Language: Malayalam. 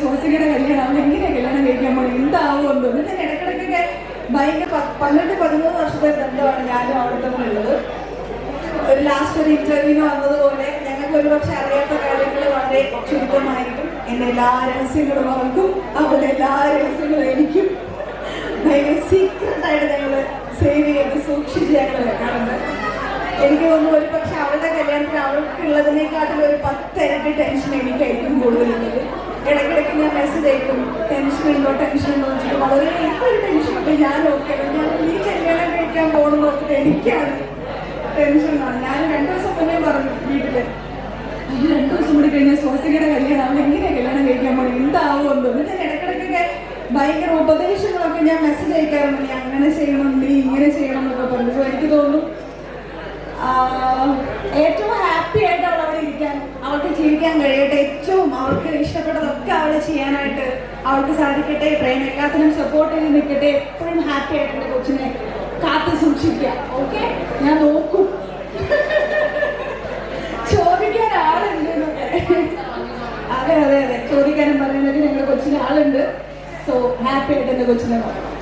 സ്വാസികയുടെ കല്യാണം എങ്ങനെ കല്യാണം കഴിക്കാൻ പോകണം എന്തോ എന്നിട്ട് ഇടക്കിടക്കൊക്കെ ഭയങ്കര പന്ത്രണ്ട് പതിമൂന്ന് വർഷത്തെ ബന്ധമാണ് ഞാനും അവിടുത്തെ ഉള്ളത് ഒരു ലാസ്റ്റ് ഒരു ഇന്റർവ്യൂവിന് വന്നതുപോലെ ഞങ്ങൾക്ക് ഒരുപക്ഷെ അറിയാത്ത കാര്യങ്ങൾ വളരെ ചുരുക്കമായിരിക്കും. എന്റെ എല്ലാ രഹസ്യങ്ങളും അവർക്കും അവരുടെ എല്ലാ രഹസ്യങ്ങളും എനിക്കും ഭയങ്കര സീക്രട്ടായിട്ട് ഞങ്ങൾ സേവ് ചെയ്ത് സൂക്ഷിച്ച് ഞങ്ങൾ വെക്കാറുണ്ട്. എനിക്ക് തോന്നുന്നു ഒരു പക്ഷെ അവളുടെ കല്യാണത്തിന് അവൾക്കുള്ളതിനേക്കാട്ടിൽ ഒരു പത്തിരട്ടി ടെൻഷൻ എനിക്കായിരിക്കും കൂടുതലുള്ളത്. ഇടയ്ക്കിടയ്ക്ക് ഞാൻ മെസ്സേജ് അയക്കും ടെൻഷൻ ഉണ്ടോ ടെൻഷൻ ഉണ്ടോ? എന്ന് വളരെ ടെൻഷൻ ഉണ്ട് ഞാൻ ഓക്കെ ഞാൻ ഈ കല്യാണം കഴിക്കാൻ പോകണം നോക്കിയിട്ട് എനിക്കാണ് ടെൻഷനാണ് ഞാൻ രണ്ടു ദിവസം മുന്നേ പറഞ്ഞു വീട്ടിൽ രണ്ടു ദിവസം കൂടി കഴിഞ്ഞാൽ സ്വാസികയുടെ കല്യാണം അവൾ എങ്ങനെ കല്യാണം കഴിക്കാൻ പോകണം എന്താവുമെന്നോ എന്നിട്ട് ഇടയ്ക്കിടയ്ക്കൊക്കെ ഭയങ്കര ഉപദേശങ്ങളൊക്കെ ഞാൻ മെസ്സേജ് അയക്കാറുണ്ട്. നീ അങ്ങനെ ചെയ്യണം നീ ഇങ്ങനെ ചെയ്യണം എന്നൊക്കെ പറഞ്ഞു So എനിക്ക് തോന്നുന്നു ആഹ് ഏറ്റവും ഹാപ്പി ആയിട്ട് അവൾ അവിടെ ഇരിക്കാൻ. അവൾക്ക് ജീവിക്കാൻ കഴിയട്ടെ. ഏറ്റവും അവൾക്ക് ഇഷ്ടപ്പെട്ടതൊക്കെ അവളെ ചെയ്യാനായിട്ട് അവൾക്ക് സാധിക്കട്ടെ. പ്രേം എല്ലാത്തിനും സപ്പോർട്ട് ചെയ്ത് നിൽക്കട്ടെ. എപ്പോഴും ഹാപ്പി ആയിട്ട് എന്റെ കൊച്ചിനെ കാത്തു സൂക്ഷിക്കാം ഓക്കെ ഞാൻ നോക്കും. ചോദിക്കാൻ ആളുണ്ട് അതെ അതെ അതെ. ചോദിക്കാനും പറയാനൊക്കെ ഞങ്ങളുടെ കൊച്ചിന് ആളുണ്ട്. സോ ഹാപ്പി ആയിട്ട് എന്റെ കൊച്ചിനെ നോക്കാം